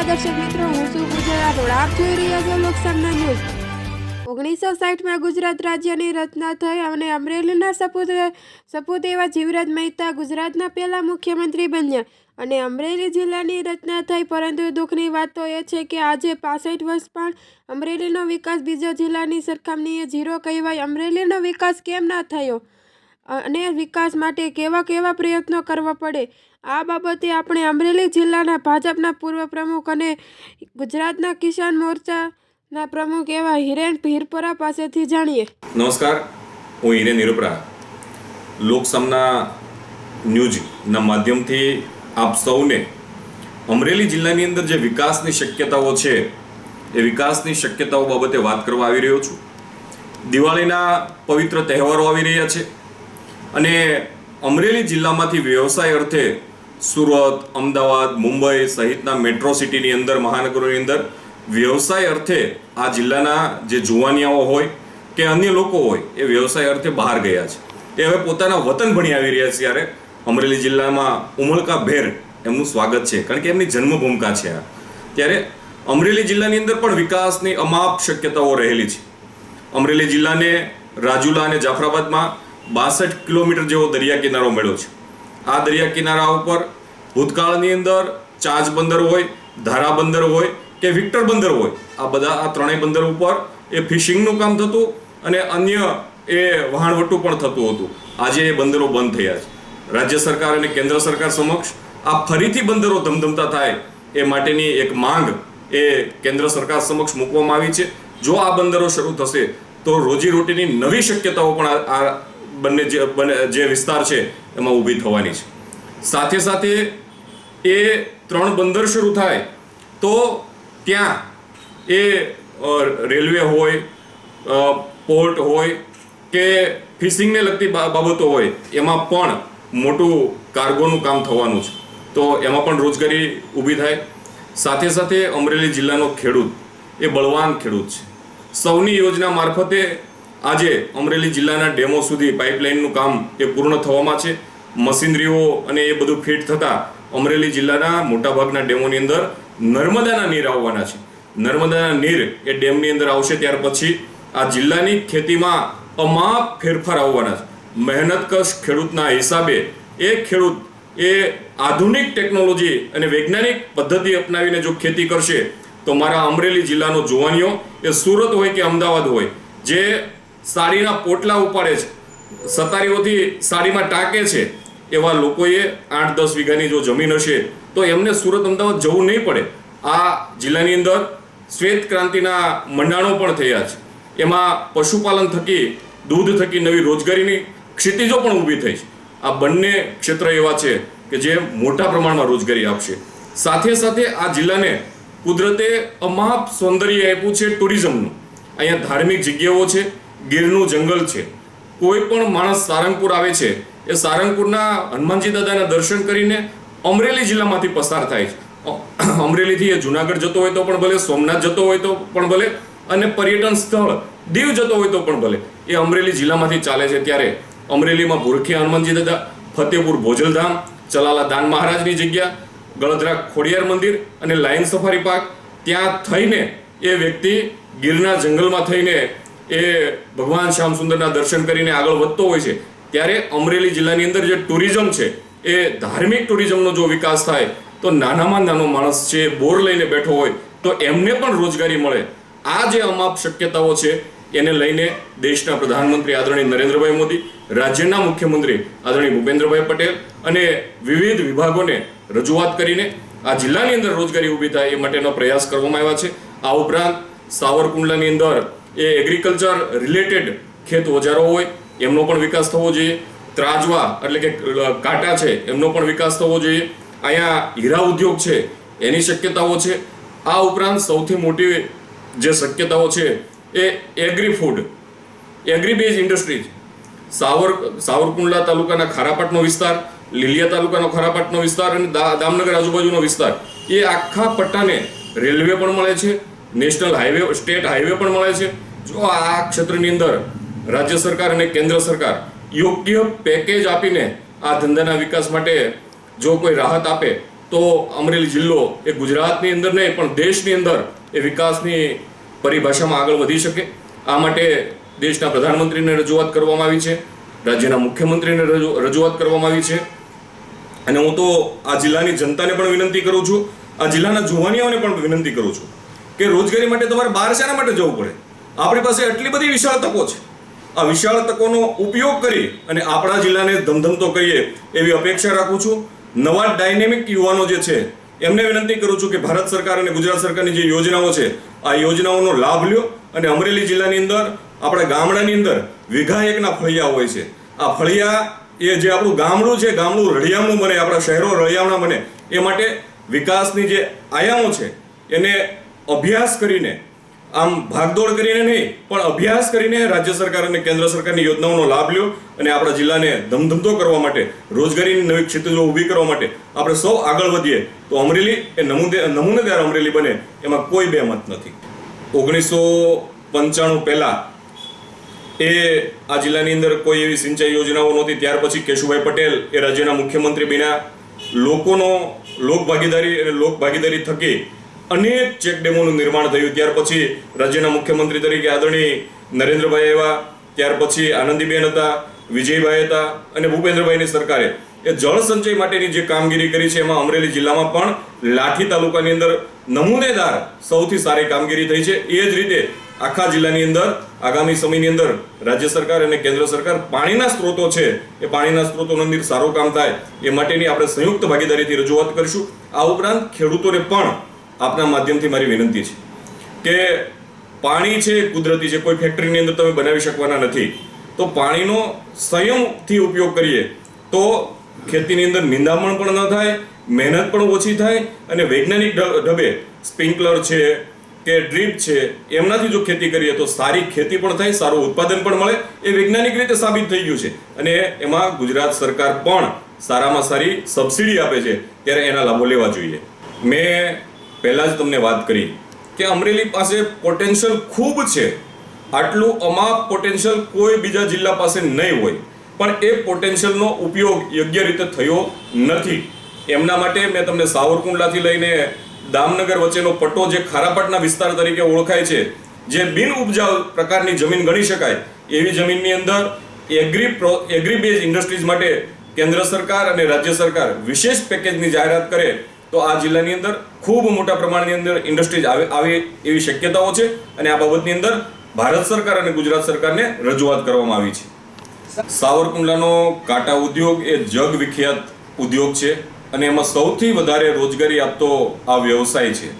નમસ્કાર દર્શક મિત્રો, હું છું ગુજરાત આપ જોઈ રહ્યા છો લોકસમના ન્યૂઝ. ઓગણીસો સાઠમાં ગુજરાત રાજ્યની રચના થઈ અને અમરેલીના સપૂત સપૂત એવા જીવરાજ મહેતા ગુજરાતના પહેલા મુખ્યમંત્રી બન્યા અને અમરેલી જિલ્લાની રચના થઈ. પરંતુ દુઃખની વાત તો એ છે કે આજે પાસઠ વર્ષ પણ અમરેલીનો વિકાસ બીજા જિલ્લાની સરખામણીએ ઝીરો કહેવાય. અમરેલીનો વિકાસ કેમ ના થયો? અને વિકાસ માટે કેવા કેવા પ્રયત્નો કરવા પડે? આ બાબતે આપણે અમરેલી જિલ્લાના ભાજપના પૂર્વ પ્રમુખ અને ગુજરાતના કિસાન મોરચાના પ્રમુખ એવા હિરેન હિરપરા પાસેથી જાણીએ. નમસ્કાર, હું હિરેન નિરુપરા લોકસમના ન્યૂઝના માધ્યમથી આપ સૌને અમરેલી જિલ્લાની અંદર જે વિકાસની શક્યતાઓ છે, એ વિકાસની શક્યતાઓ બાબતે વાત કરવા આવી રહ્યો છું. દિવાળીના પવિત્ર તહેવારો આવી રહ્યા છે અને અમરેલી જિલ્લામાંથી વ્યવસાય અર્થે સુરત, અમદાવાદ, મુંબઈ સહિતના મેટ્રો સિટીની અંદર, મહાનગરોની અંદર વ્યવસાય અર્થે આ જિલ્લાના જે જુવાનિયાઓ હોય કે અન્ય લોકો હોય, એ વ્યવસાય અર્થે બહાર ગયા છે. એ હવે પોતાના વતન ભણી આવી રહ્યા છે ત્યારે અમરેલી જિલ્લામાં ઉમળકા ભેર એમનું સ્વાગત છે, કારણ કે એમની જન્મભૂમિકા છે આ. ત્યારે અમરેલી જિલ્લાની અંદર પણ વિકાસની અમાપ શક્યતાઓ રહેલી છે. અમરેલી જિલ્લાને રાજુલા અને જાફરાબાદમાં બાસઠ કિલોમીટર જેવો દરિયા કિનારો મળ્યો છે. આ દરિયા કિનારા ઉપર ભૂતકાળની અંદર ચાંચ બંદર હોય, ધારા બંદર હોય કે વિક્ટર બંદર હોય, આ બધા આ ત્રણેય બંદર ઉપર એ ફિશિંગનું કામ થતું અને અન્ય એ વહાણવટું પણ થતું હતું. આજે એ બંદરો બંધ થયા છે. રાજ્ય સરકાર અને કેન્દ્ર સરકાર સમક્ષ આ ફરીથી બંદરો ધમધમતા થાય એ માટેની એક માંગ એ કેન્દ્ર સરકાર સમક્ષ મૂકવામાં આવી છે. જો આ બંદરો શરૂ થશે, તો રોજીરોટીની નવી શક્યતાઓ પણ આ બંને જે જે વિસ્તાર છે, એમાં ઊભી થવાની છે. સાથે સાથે એ ત્રણ બંદર શરૂ થાય, તો ત્યાં એ રેલવે હોય પોર્ટ હોય કે ફિશિંગને લગતી બાબતો હોય, એમાં પણ મોટું કાર્ગોનું કામ થવાનું છે. તો એમાં પણ રોજગારી ઊભી થાય. સાથે સાથે અમરેલી જિલ્લાનો ખેડૂત, એ બળવાન ખેડૂત છે. સૌની યોજના મારફતે આજે અમરેલી જિલ્લાના ડેમો સુધી પાઇપલાઇનનું કામ એ પૂર્ણ થવામાં છે. મશીનરીઓ અને એ બધું ફિટ થતાં અમરેલી જિલ્લાના મોટાભાગના ડેમોની અંદર નર્મદાના નીર આવવાના છે. નર્મદાના નીર એ ડેમની અંદર આવશે ત્યાર પછી આ જિલ્લાની ખેતીમાં અમાપ ફેરફાર આવવાના છે. મહેનતકશ ખેડૂતના હિસાબે એ ખેડૂત એ આધુનિક ટેકનોલોજી અને વૈજ્ઞાનિક પદ્ધતિ અપનાવીને જો ખેતી કરશે, તો મારા અમરેલી જિલ્લાનો જુવાનીઓ એ સુરત હોય કે અમદાવાદ હોય, જે સાડીના પોટલા ઉપાડે છે. સતારીઓથી સાડીમાં ટાંકે છે. એવા લોકોએ આઠ દસ વીઘાની જો જમીન હશે, તો એમને સુરત અમદાવાદ જવું નહીં પડે. આ જિલ્લાની અંદર શ્વેત ક્રાંતિના મંડાણો પણ થયા છે. એમાં પશુપાલન થકી, દૂધ થકી નવી રોજગારીની ક્ષિતિજો પણ ઊભી થઈ છે. આ બંને ક્ષેત્ર એવા છે કે જે મોટા પ્રમાણમાં રોજગારી આપશે. સાથે સાથે આ જિલ્લાને કુદરતે અમાપ સૌંદર્ય આપ્યું છે ટુરિઝમનું. અહીંયા ધાર્મિક જગ્યાઓ છે ગીરનું જંગલ છે. કોઈ પણ માણસ સારંગપુર આવે છે, એ સારંગપુરના હનુમાનજી દાદાના દર્શન કરીને અમરેલી જિલ્લામાંથી પસાર થાય છે. અમરેલીથી એ જુનાગઢ જતો હોય તો પણ ભલે, સોમનાથ જતો હોય તો પણ ભલે, અને પર્યટન સ્થળ દીવ જતો હોય તો પણ ભલે, એ અમરેલી જિલ્લામાંથી ચાલે છે ત્યારે અમરેલીમાં ભૂરખી હનુમાનજી દાદા ફતેપુર ભોજલધામ, ચલાલા દાન મહારાજની જગ્યા, ગળધરા ખોડિયાર મંદિર અને લાયન સફારી પાર્ક, ત્યાં થઈને એ વ્યક્તિ ગીરના જંગલમાં થઈને એ ભગવાન શ્યામ સુંદરના દર્શન કરીને આગળ વધતો હોય છે, ત્યારે અમરેલી જિલ્લાની અંદર જે ટુરિઝમ છે, એ ધાર્મિક ટુરિઝમનો જો વિકાસ થાય, તો નાનામાં નાનો માણસ છે, બોર લઈને બેઠો હોય, તો એમને પણ રોજગારી મળે. આ જે અમાપ શક્યતાઓ છે, એને લઈને દેશના પ્રધાનમંત્રી આદરણીય નરેન્દ્રભાઈ મોદી, રાજ્યના મુખ્યમંત્રી આદરણીય ભૂપેન્દ્રભાઈ પટેલ અને વિવિધ વિભાગોને રજૂઆત કરીને આ જિલ્લાની અંદર રોજગારી ઊભી થાય એ માટેનો પ્રયાસ કરવામાં આવ્યા છે. આ ઉપરાંત સાવરકુંડલાની અંદર એ એગ્રીકલ્ચર રિલેટેડ ખેત ઓજારો હોય, એમનો પણ વિકાસ થવો જોઈએ. ત્રાજવા એટલે કે કાંટા છે, એમનો પણ વિકાસ થવો જોઈએ. અહીંયા હીરા ઉદ્યોગ છે, એની શક્યતાઓ છે. આ ઉપરાંત સૌથી મોટી જે શક્યતાઓ છે એ agri food agri base industries Savar, Savarkundla તાલુકાના ખારાપાટનો વિસ્તાર, લીલિયા તાલુકાનો ખારાપાટનો વિસ્તાર અને દામનગર આજુબાજુનો વિસ્તાર. એ આખા પટ્ટાને રેલવે પણ મળે છે. નેશનલ હાઈવે, સ્ટેટ હાઈવે પણ મળે છે. જો આ ક્ષેત્રની અંદર રાજ્ય સરકાર અને કેન્દ્ર સરકાર યોગ્ય પેકેજ આપીને આ ધંધાના વિકાસ માટે જો કોઈ રાહત આપે, તો અમરેલી જિલ્લો એ ગુજરાતની અંદર નહીં, પણ દેશની અંદર એ વિકાસની પરિભાષામાં આગળ વધી શકે. આ માટે દેશના પ્રધાનમંત્રીને રજૂઆત કરવામાં આવી છે, રાજ્યના મુખ્યમંત્રીને રજૂ- રજૂઆત કરવામાં આવી છે. અને હું તો આ જિલ્લાની જનતાને પણ વિનંતી કરું છું, આ જિલ્લાના જુવાનીઓને પણ વિનંતી કરું છું. કે રોજગારી માટે તમારે બહાર શાના માટે જવું પડે? આપણી પાસે એટલી બધી વિશાળ તકો છે. આ વિશાળ તકોનો ઉપયોગ કરી અને આપણા જિલ્લાને ધમધમતો કરીએ એવી અપેક્ષા રાખું છું. નવા ડાયનેમિક યુવાનો જે છે, એમને વિનંતી કરું છું કે ભારત સરકાર અને ગુજરાત સરકારની જે યોજનાઓ છે, આ યોજનાઓનો લાભ લ્યો અને અમરેલી જિલ્લાની અંદર, આપણા ગામડાની અંદર વિઘા એકના ફળિયા હોય છે. આ ફળિયા એ જે આપણું ગામડું છે, ગામડું રળિયામણું બને, આપણા શહેરો રળિયામણા બને, એ માટે વિકાસની જે આયામો છે, એને અભ્યાસ કરીને, આમ ભાગદોડ કરીને નહીં, પણ અભ્યાસ કરીને રાજ્ય સરકાર અને કેન્દ્ર સરકારની યોજનાઓનો લાભ લ્યો અને આપણા જિલ્લાને ધમધમતો કરવા માટે, રોજગારીની નવી ક્ષેત્રો ઊભી કરવા માટે આપણે સૌ આગળ વધીએ, તો અમરેલી એ નમૂને નમૂનેદાર અમરેલી બને, એમાં કોઈ બે મત નથી. ઓગણીસો પંચાણું પહેલાં એ આ જિલ્લાની અંદર કોઈ એવી સિંચાઈ યોજનાઓ નહોતી, ત્યાર પછી કેશુભાઈ પટેલ એ રાજ્યના મુખ્યમંત્રી બન્યા. લોકોનો લોક ભાગીદારી અને લોક ભાગીદારી થકી અનેક ચેક ડેમોનું નિર્માણ થયું. ત્યાર પછી રાજ્યના મુખ્યમંત્રી તરીકે આદરણીય નરેન્દ્રભાઈ આવ્યા. ત્યાર પછી આનંદીબેન હતા, વિજયભાઈ હતા અને ભૂપેન્દ્રભાઈની સરકારે. એ જળ સંચય માટેની જે કામગીરી કરી છે, એમાં અમરેલી જિલ્લામાં પણ લાઠી તાલુકાની અંદર નમૂનેદાર સૌથી સારી કામગીરી થઈ છે. એ જ રીતે આખા જિલ્લાની અંદર આગામી સમયની અંદર રાજ્ય સરકાર અને કેન્દ્ર સરકાર પાણીના સ્ત્રોતો છે, એ પાણીના સ્ત્રોતોની અંદર સારું કામ થાય, એ માટેની આપણે સંયુક્ત ભાગીદારીથી રજૂઆત કરીશું. આ ઉપરાંત ખેડૂતોને પણ આપના માધ્યમથી મારી વિનંતી છે કે પાણી છે, કુદરતી છે, કોઈ ફેક્ટરીની અંદર તમે બનાવી શકવાના નથી, તો પાણીનો સંયમથી ઉપયોગ કરીએ તો ખેતીની અંદર નિંદામણ પણ ન થાય, મહેનત પણ ઓછી થાય અને વૈજ્ઞાનિક ઢબે સ્પ્રિંકલર છે કે ડ્રીપ છે, એમનાથી જો ખેતી કરીએ તો સારી ખેતી પણ થાય, સારું ઉત્પાદન પણ મળે, એ વૈજ્ઞાનિક રીતે સાબિત થઈ ગયું છે. અને એમાં ગુજરાત સરકાર પણ સારામાં સારી સબસિડી આપે છે, ત્યારે એના લાભો લેવા જોઈએ. મેં પહેલાં જ તમને વાત કરી કે અમરેલી પાસે પોટેન્શિયલ ખૂબ છે. આટલું અમાપ પોટેન્શિયલ કોઈ બીજા જિલ્લા પાસે નહીં હોય. પણ એ પોટેન્શિયલનો ઉપયોગ યોગ્ય રીતે થયો નથી. એમના માટે મેં તમને સાવરકુંડલાથી લઈને દામનગર વચ્ચેનો પટ્ટો જે ખારાપટના વિસ્તાર તરીકે ઓળખાય છે, જે બિન ઉપજાઉ પ્રકારની જમીન ગણી શકાય, એવી જમીનની અંદર agri pro agri base industries માટે કેન્દ્ર સરકાર અને રાજ્ય સરકાર વિશેષ પેકેજની જાહેરાત કરે તો આ જિલ્લાની અંદર ખૂબ મોટા પ્રમાણની અંદર ઇન્ડસ્ટ્રીઝ આવે આવે એવી શક્યતાઓ છે અને આ બાબતની અંદર ભારત સરકાર અને ગુજરાત સરકારને રજૂઆત કરવામાં આવી છે. સાવરકુંડલાનો કાંટા ઉદ્યોગ એ જગ વિખ્યાત ઉદ્યોગ છે અને એમાં સૌથી વધારે રોજગારી આપતો આ વ્યવસાય છે.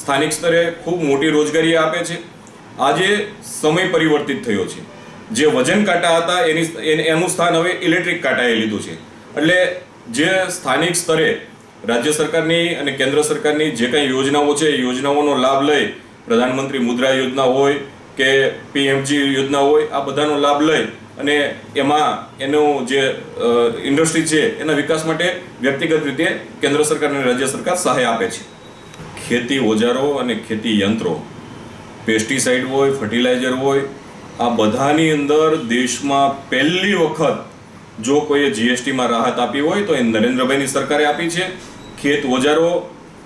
સ્થાનિક સ્તરે ખૂબ મોટી રોજગારી આપે છે. આજે સમય પરિવર્તિત થયો છે. જે વજન કાંટા હતા એની એનું સ્થાન હવે ઇલેક્ટ્રિક કાંટાએ લીધું છે. એટલે જે સ્થાનિક સ્તરે રાજ્ય સરકારની અને કેન્દ્ર સરકારની જે કંઈ યોજનાઓ છે, એ યોજનાઓનો લાભ લઈ પ્રધાનમંત્રી મુદ્રા યોજના હોય કે પીએમજી યોજના હોય, આ બધાનો લાભ લઈ અને એમાં એનો જે ઇન્ડસ્ટ્રી છે, એના વિકાસ માટે વ્યક્તિગત રીતે કેન્દ્ર સરકાર અને રાજ્ય સરકાર સહાય આપે છે. ખેતી ઓજારો અને ખેતી યંત્રો, પેસ્ટિસાઇડ હોય, ફર્ટિલાઇઝર હોય, આ બધાની અંદર દેશમાં પહેલી વખત જો કોઈએ જીએસટીમાં રાહત આપી હોય તો એ નરેન્દ્રભાઈની સરકારે આપી છે. ખેત ઓજારો,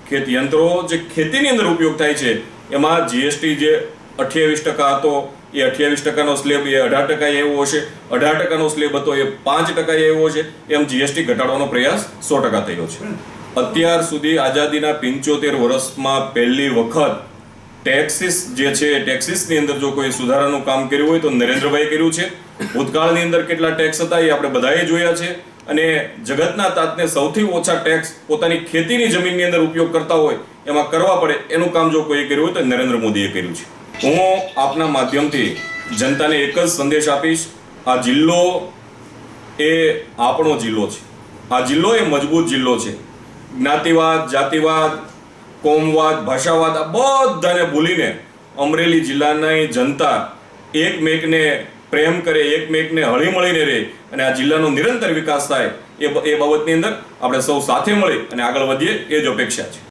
ખેત યંત્રો જે ખેતીની અંદર ઉપયોગ થાય છે, એમાં જીએસટી જે અઠ્યાવીસ ટકા હતો, એ અઠ્યાવીસ ટકાનો સ્લેબ, એ અઢાર ટકા એવો હશે. અઢાર ટકાનો સ્લેબ હતો, એ પાંચ ટકા એવો છે એમ જીએસટી ઘટાડવાનો પ્રયાસ સો ટકા થયો છે. અત્યાર સુધી આઝાદીના પિંચોતેર વર્ષમાં પહેલી વખત ટેક્સીસ જે છે, ટેક્સીસની અંદર જો કોઈ સુધારાનું કામ કર્યું હોય તો નરેન્દ્રભાઈ કર્યું છે. ભૂતકાળની અંદર કેટલા ટેક્સ હતા એ આપણે બધાએ જોયા છે. અને જગતના તાતને સૌથી ઓછા ટેક્સ પોતાની ખેતીની જમીનની અંદર ઉપયોગ કરતા હોય, એમાં કરવા પડે એનું કામ જો કોઈએ કર્યું હોય તો નરેન્દ્ર મોદીએ કર્યું છે. હું આપના માધ્યમથી જનતાને એક જ સંદેશ આપીશ, આ જિલ્લો એ આપણો જિલ્લો છે. આ જિલ્લો એ મજબૂત જિલ્લો છે. જ્ઞાતિવાદ, જાતિવાદ, કોમવાદ, ભાષાવાદ, આ બધાને ભૂલીને અમરેલી જિલ્લાની જનતા એકમેકને પ્રેમ કરે, એકમેકને હળીમળીને રહે અને આ જિલ્લાનો નિરંતર વિકાસ થાય, એ એ બાબતની અંદર આપણે સૌ સાથે મળી અને આગળ વધીએ, એ જ અપેક્ષા છે.